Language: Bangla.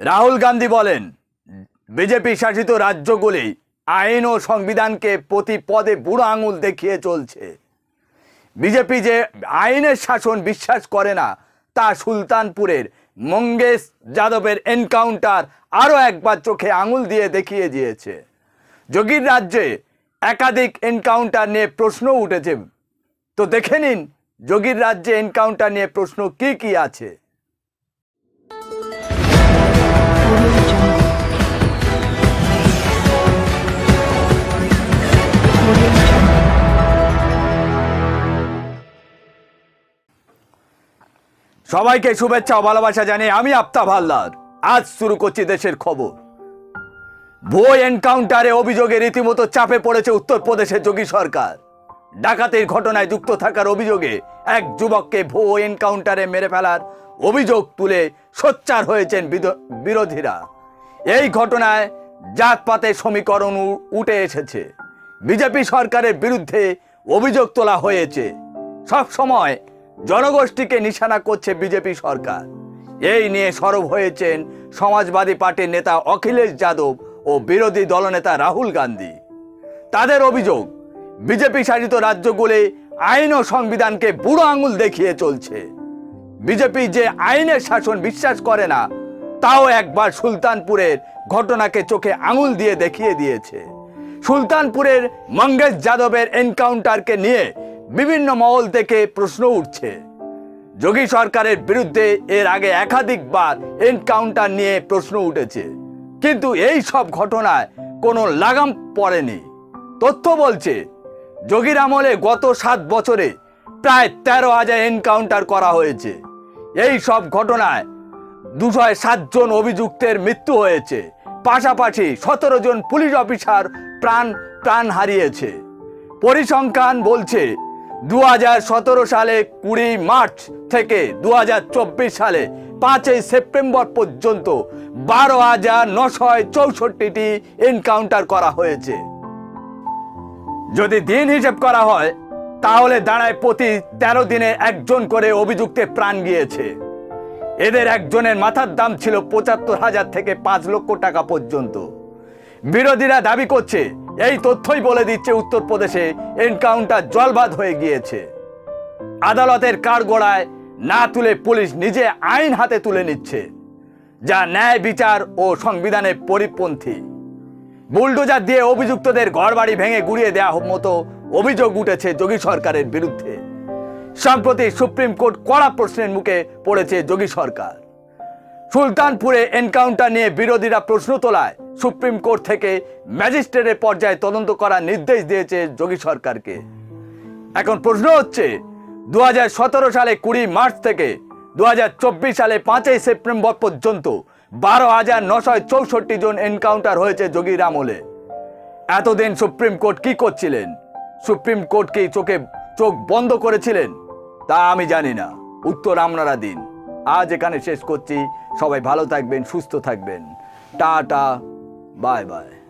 রাহুল গান্ধী বলেন, বিজেপি শাসিত রাজ্যগুলি আইন ও সংবিধানকে প্রতি পদে বুড়ো আঙুল দেখিয়ে চলছে। বিজেপি যে আইনের শাসন বিশ্বাস করে না, তা সুলতানপুরের মঙ্গেশ যাদবের এনকাউন্টার আরও একবার চোখে আঙুল দিয়ে দেখিয়ে দিয়েছে। যোগীর রাজ্যে একাধিক এনকাউন্টার নিয়ে প্রশ্ন উঠেছে। তো দেখে নিন, যোগীর রাজ্যে এনকাউন্টার নিয়ে প্রশ্ন কি কি আছে? সবাইকে শুভেচ্ছা ও ভালোবাসা জানিয়ে আমি আফতাব হালদার। আজ শুরু করছি দেশের খবর। ভুয়ো এনকাউন্টারে অভিযোগে রীতিমতো চাপে পড়েছে উত্তরপ্রদেশের যোগী সরকার। ডাকাতির ঘটনায় যুক্ত থাকার অভিযোগে এক যুবককে ভুয়ো এনকাউন্টারে মেরে ফেলার অভিযোগ তুলে সোচ্চার হয়েছেন বিরোধীরা। এই ঘটনায় জাতপাতের সমীকরণ উঠে এসেছে। বিজেপি সরকারের বিরুদ্ধে অভিযোগ তোলা হয়েছে। সব সময় জনগোষ্ঠীকে নিশানা করছে বিজেপি সরকার। এই নিয়ে সরব হয়েছেন সমাজবাদী পার্টির নেতা অখিলেশ যাদব ও বিরোধী দলনেতা রাহুল গান্ধী। তাদের অভিযোগ, বিজেপি শাসিত রাজ্যগুলি আইন ও সংবিধানকে বুড়ো আঙুল দেখিয়ে চলছে। বিজেপি যে আইনের শাসন বিশ্বাস করে না, তাও একবার সুলতানপুরের ঘটনাকে চোখে আঙুল দিয়ে দেখিয়ে দিয়েছে। সুলতানপুরের মঙ্গেশ যাদবের এনকাউন্টারকে নিয়ে বিভিন্ন মহল থেকে প্রশ্ন উঠছে। যোগী সরকারের বিরুদ্ধে এর আগে একাধিকবার এনকাউন্টার নিয়ে প্রশ্ন উঠেছে। কিন্তু এই সব ঘটনায় কোনো লাগাম পড়েনি। তথ্য বলছে, যোগীর আমলে গত সাত বছরে প্রায় তেরো হাজার এনকাউন্টার করা হয়েছে। এই সব ঘটনায় দুশো সাতজন অভিযুক্তের মৃত্যু হয়েছে। পাশাপাশি সতেরো জন পুলিশ অফিসার প্রাণ প্রাণ হারিয়েছে। পরিসংখ্যান বলছে দু হাজার সতেরো সালে কুড়ি মার্চ থেকে দু হাজার চব্বিশ সালে পাঁচই সেপ্টেম্বর পর্যন্ত বারো হাজার নশয় চৌষট্টিটি এনকাউন্টার করা হয়েছে। যদি দিন হিসেব করা হয়, তাহলে দাঁড়ায় প্রতি তেরো দিনে একজন করে অভিযুক্তে প্রাণ গিয়েছে। এদের একজনের মাথার দাম ছিল পঁচাত্তর হাজার থেকে পাঁচ লক্ষ টাকা পর্যন্ত। বিরোধীরা দাবি করছে এই তথ্যই বলে দিচ্ছে উত্তরপ্রদেশে এনকাউন্টার জলবাদ হয়ে গিয়েছে। আদালতের কাঠগড়ায় না তুলে পুলিশ নিজে আইন হাতে তুলে নিচ্ছে, যা ন্যায় বিচার ও সংবিধানের পরিপন্থী। বুলডোজার দিয়ে অভিযুক্তদের ঘরবাড়ি ভেঙে গুড়িয়ে দেওয়া মতো অভিযোগ উঠেছে যোগী সরকারের বিরুদ্ধে। সম্প্রতি সুপ্রিম কোর্ট কড়া প্রশ্নের মুখে পড়েছে যোগী সরকার। সুলতানপুরে এনকাউন্টার নিয়ে বিরোধীরা প্রশ্ন তোলায় সুপ্রিম কোর্ট থেকে ম্যাজিস্ট্রেটের পর্যায়ে তদন্ত করার নির্দেশ দিয়েছে যোগী সরকারকে। এখন প্রশ্ন হচ্ছে দু হাজার সতেরো সালে কুড়ি মার্চ থেকে দু হাজার চব্বিশ সালে পাঁচই সেপ্টেম্বর পর্যন্ত বারো হাজার নশয় চৌষট্টি জন এনকাউন্টার হয়েছে যোগীর আমলে। এতদিন সুপ্রিম কোর্ট কি করছিলেন? সুপ্রিম কোর্ট কি চোখে চোখ বন্ধ করেছিলেন? তা আমি জানি না। উত্তর আপনারা দিন। আজ এখানে শেষ করছি। সবাই ভালো থাকবেন সুস্থ থাকবেন। Tata bye bye.